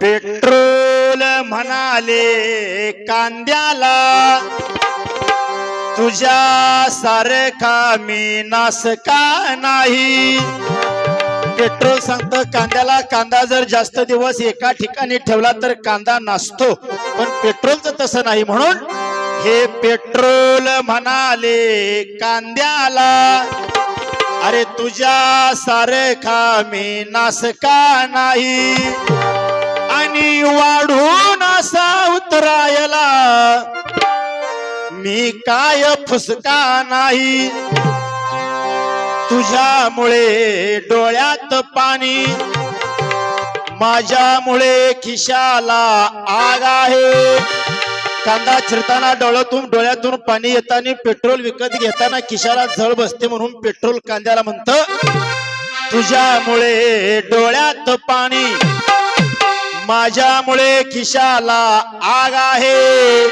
Petrol म्हणाले कांद्याला. तुझ्या सारखा मी नास का नाही? पेट्रोल सांगतं कांद्याला कांदा जर जास्त दिवस एका ठिकाणी ठेवला तर कांदा नसतो. पण पेट्रोलचं तसं नाही म्हणून हे पेट्रोल म्हणाले कांद्याला. अरे तुझ्या सारखा मी नास का नाही? पाणी वाढून असा उतरायला. मी काय फुसका नाही. तुझ्यामुळे डोळ्यात पाणी माझ्यामुळे खिशाला आग आहे. कांदा चिरताना डोळ्यातून डोळ्यातून पाणी येताना पेट्रोल विकत घेताना खिशाला झळ बसते म्हणून पेट्रोल कांद्याला म्हणतं तुझ्यामुळे डोळ्यात पाणी माझ्यामुळे खिशाला आग आहे.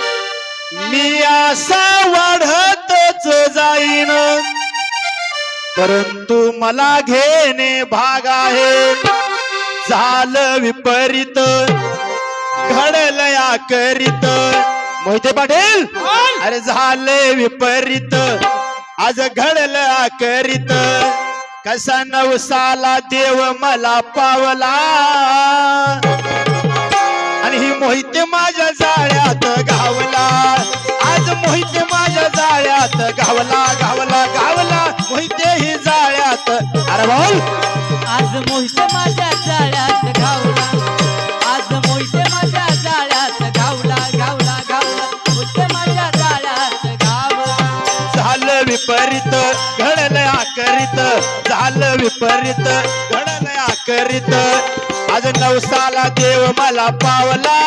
मी असा वाढतच जाईन. परंतु मला घेणे भाग आहे. झालं विपरीत घडलं या करीत मोहिते पाटील अरे झाले विपरीत आज घडलं करीत कसा नवसाला देव मला पावला. आणि ही मोहित माझ्या जाळ्यात गावला. आज मोहित माझ्या जाळ्यात गावला गावला गावला. मोहिते ही जाळ्यात. अरे बोल आज मोहिते माझ्या झालं विपरीत घडलं करीत. आज नवसाला देव मला पावला.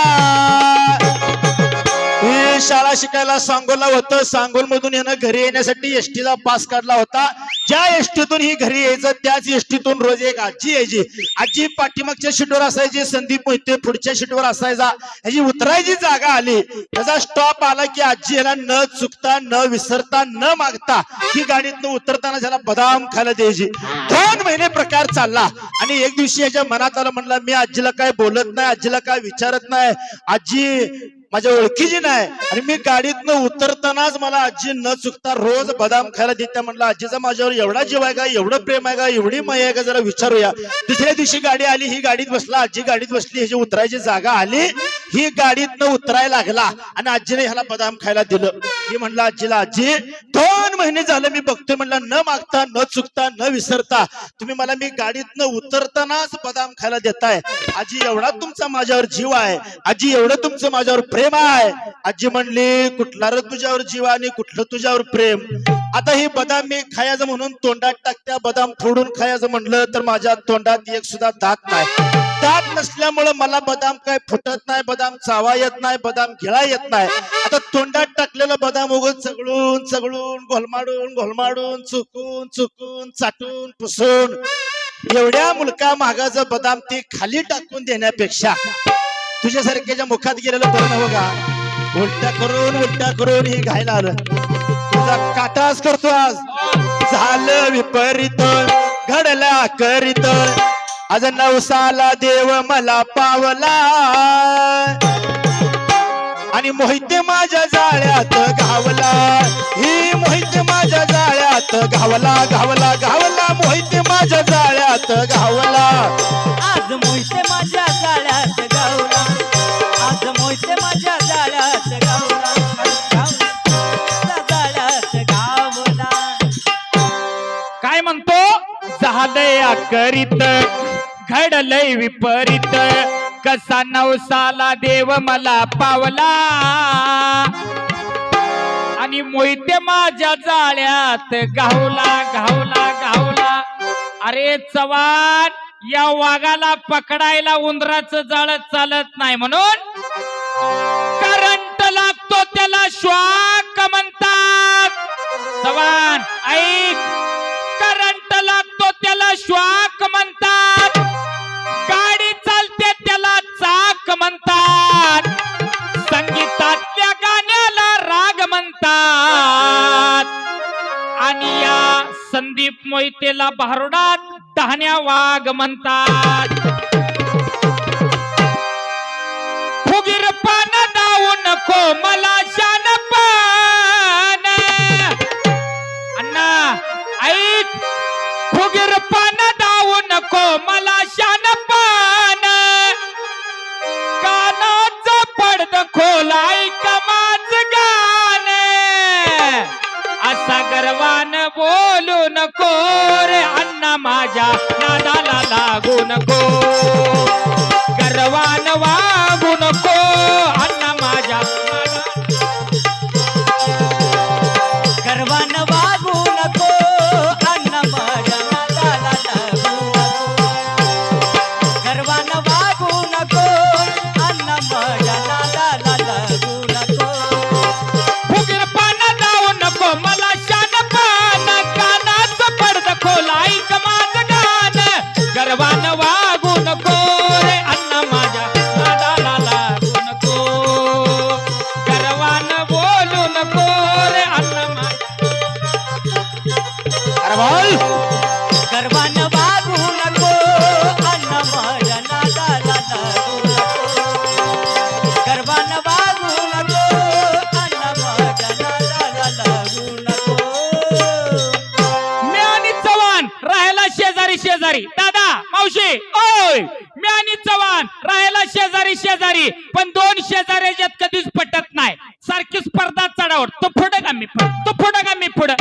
ही शाळा शिकायला सांगोला होतं. सांगोल मधून यानं घरी येण्यासाठी एसटीचा पास काढला होता. ज्या एसटीतून ही घरी यायचं त्याच एसटीतून रोज एक आजी यायची. आजी पाठीमागच्या शीटवर असायची संदीप मोहिते पुढच्या शीटवर असायचा. ह्याची उतरायची जागा आली. त्याचा स्टॉप आला की आजी याला न चुकता न विसरता न मागता ही गाडीतनं उतरताना त्याला बदाम खायला द्यायची. दोन महिने प्रकार चालला. आणि एक दिवशी याच्या मनात आलं म्हणलं मी आजीला काय बोलत नाही आजीला काय विचारत नाही. आजी माझ्या ओळखीची नाही. आणि मी गाडीतनं उतरतानाच मला आजी न चुकता रोज बदाम खायला देत्या म्हणलं आजीचा माझ्यावर एवढा जीव आहे का? एवढं प्रेम आहे का? एवढी माया आहे का? जरा विचारूया. दुसऱ्या दिवशी गाडी आली ही गाडीत बसला. आजी गाडीत बसली ह्याची उतरायची जागा आली ही गाडीतनं उतरायला लागला आणि आजीने ह्याला बदाम खायला दिलं. ही म्हणलं आजीला आजी दोन महिने झालं मी बघतोय. म्हणलं न मागता न चुकता न विसरता तुम्ही मला मी गाडीतनं उतरतानाच बदाम खायला देताय. आजी एवढा तुमचा माझ्यावर जीव आहे. आजी एवढं तुमचं माझ्यावर प्रेम आहे. आजी म्हणली कुठला र तुझ्यावर जीव आणि कुठलं तुझ्यावर प्रेम? आता ही बदाम मी खायचं म्हणून तोंडात टाकत्या बदाम फोडून खायचं म्हणलं तर माझ्या तोंडात एक सुद्धा दात नाही. दात नसल्यामुळं मला बदाम काय फुटत नाही बदाम चावा येत नाही बदाम घेळा येत नाही. आता तोंडात टाकलेलं बदाम उगत चगळून चगळून घोलमाडून घोलमाडून चुकून चुकून चाटून पुसून. एवढ्या मुलका मागाचं बदाम ती खाली टाकून देण्यापेक्षा तुझ्यासारख्याच्या मुखात गेलेलं बरं नव्ह का हो उलट्या करून उलट्या करून हे घायला आलं. तुझा काटास करतो आज. झालं विपरीत घडला करीत. आज नवसाला देव मला पावला. आणि मोहिते माझ्या जाळ्यात घावला. ही मोहिते माझ्या जाळ्यात घावला घावला घावला. मोहिते माझ्या जाळ्यात घावला. आज मोहिते माझ्या झालंय करीत? घडलय विपरीत. कसा नवसाला देव मला पावला. आणि मोहिते माझ्या जाळ्यात गावला गावला गावला अरे चव्हाण या वाघाला पकडायला उंदराचं जाळ चालत नाही म्हणून करंट लागतो त्याला श्वाक म्हणतात. चव्हाण ऐक. करंट लागतो त्याला श्वाक म्हणतात. गाडी चालते त्याला चाक म्हणतात. संगीतातल्या गाण्याला राग म्हणतात. आणि या संदीप मोहितेला भारुडात डहाण्या वाघ म्हणतात. बोलू नको रे अण्णा माझ्या नादाला लागू नको. गर्वान शेजारी शेजारी. दादा मावशी ओय! मी आणि चव्हाण राहायला शेजारी शेजारी. पण दोन शेजारी ज्यात कधीच पटत नाही. सारखी स्पर्धा चढावर. तो पुढं का मी पुढं? तो पुढं का मी पुढं?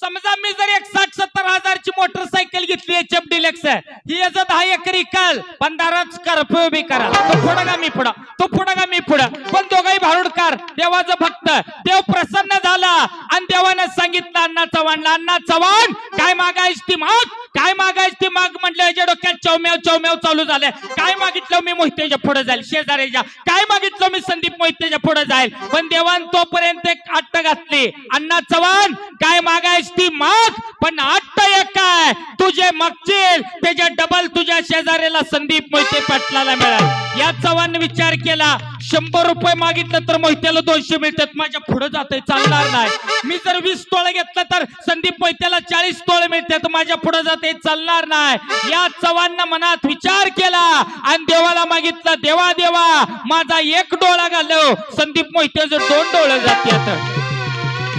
समजा मी जर एक साठ सत्तर हजारची मोटरसायकल घेतली एच एफ डिलेक्स ही याचा दहा एकर काल पंधराच कर्फ्यू बी करा. तो पुढं का मी पुढं? तो पुढं का मी पुढं? पण दोघाही भारुडकार. देवाचं भक्त. देव प्रसन्न झाला. आणि देवानं सांगितलं अण्णा चव्हाणला अण्णा चव्हाण काय मागायच ती मग? काय मागायचं ती माग म्हटलं याच्या डोक्यात चौमेव चौमेव चालू झालंय. काय मागितलं मी मोहितेच्या पुढे जाईल? शेजाऱ्याच्या. काय मागितलं मी संदीप मोहितेच्या पुढे जाईल? पण देवान तोपर्यंत एक अट्ट घातली. अण्णा चव्हाण काय मागायच ती माग? पण आत्ता एक काय तुझे मागचील त्याच्या डबल तुझ्या शेजाऱ्याला संदीप मोहिते पाटलाला मिळाल. या चव्हाण विचार केला. शंभर रुपये मागितलं तर मोहित्याला दोनशे मिळतात. माझ्या पुढे जाते चालणार नाही. मी जर वीस तोळे घेतलं तर संदीप मोहित्याला चाळीस तोळे मिळतात. माझ्या पुढे जाते चालणार नाही. या चव्हाणनं मनात विचार केला आणि देवाला मागितलं देवा देवा माझा एक डोळा घालव. संदीप मोहित्याचं दोन डोळे जाते आता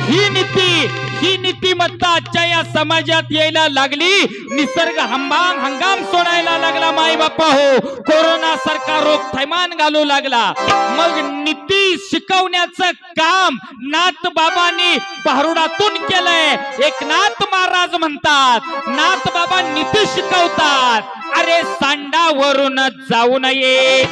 ही नीती ही नीतिमत्ता आजच्या या समाजात यायला लागली. निसर्ग हंगाम हंगाम सोडायला लागला माई बाप्पा हो कोरोना सारखा रोग थैमान घालू लागला. मग नीती शिकवण्याचं काम नाथ बाबांनी भारुडातून केलंय. एक नाथ महाराज म्हणतात नाथ बाबा नीती शिकवतात. अरे सांडावरून जाऊ नये.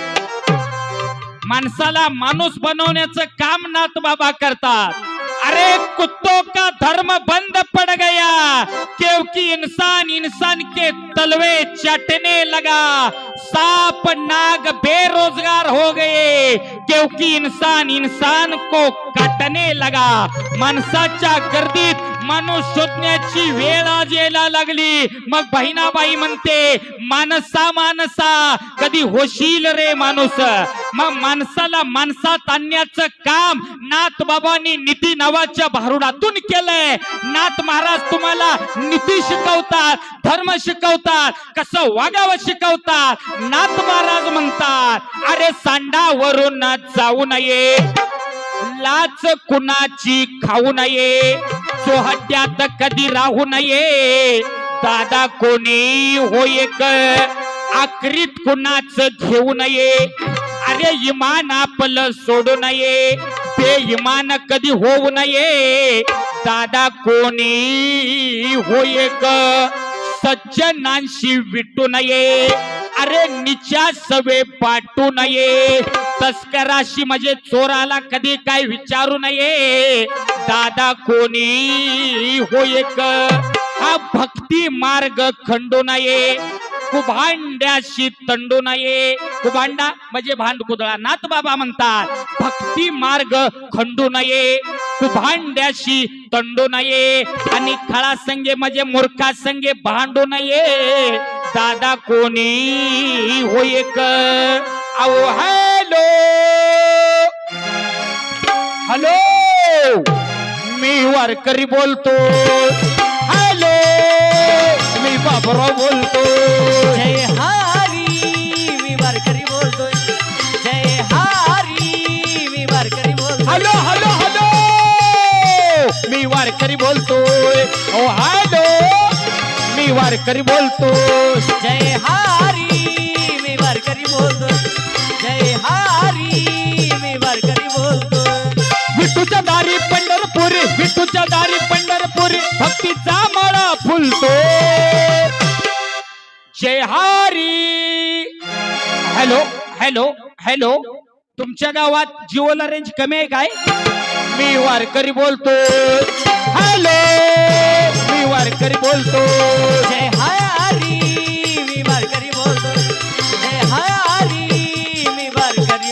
माणसाला माणूस बनवण्याचं काम नाथ बाबा करतात. अरे कुत्तों का धर्म बंद पड़ गया, क्योंकि इंसान इंसान के तलवे चटने लगा। सांप, नाग बेरोजगार हो गए, क्योंकि इंसान इंसान को कटने लगा। मनसाचा गर्दीत माणूस शोधण्याची वेळ आज यायला लागली. मग बहिणाबाई म्हणते माणसा माणसा कधी होशील रे माणूस? मग माणसाला माणसात आणण्याचं काम नाथ बाबांनी नीती नावाच्या भारुडातून केलंय. नाथ महाराज तुम्हाला नीती शिकवतात धर्म शिकवतात कसं वागावं शिकवतात. नाथ महाराज म्हणतात अरे सांडावरून जाऊ नये. लाच कुणाची खाऊ नये. चोहट्यात कधी राहू नये. दादा कोणी होय क आक्रीत कुणाच घेऊ नये. अरे इमान आपलं सोडू नये. ते इमान कधी होऊ नये. दादा कोणी होय का सज्जनांशी विटू नये. अरे निच्या सवे पाटू नये. तस्कराशी म्हणजे चोराला कधी काय विचारू नये. दादा कोणी होय एक हा भक्ती मार्ग खंडू नये. कुभांड्याशी तंडू नये. कुभांडा म्हणजे भांड कुदळा नाथ बाबा म्हणतात भक्ती मार्ग खंडू नये. भांड्याशी तंडू नये आणि खळा संगे म्हणजे मूर्खा संगे भांडू नये. दादा कोणी होय अहो हॅलो! हॅलो! मी वारकरी बोलतो. हॅलो! मी बाबराव बोलतो. मी वारकरी बोलतोय. ओ हॅलो मी वारकरी बोलतो जय हारी मी वारकरी बोलतो जय हारी मी वारकरी बोलतो विठूच्या दारी पंढरपूर विठूच्या दारी पंढरपुरी भक्तीचा माळा फुलतो जय हारी. Hello hello hello. तुमच्या गावात जिओला अरेंज कमी आहे काय? मी वारकरी बोलतो. हॅलो मी वारकरी बोलतो. जय हरी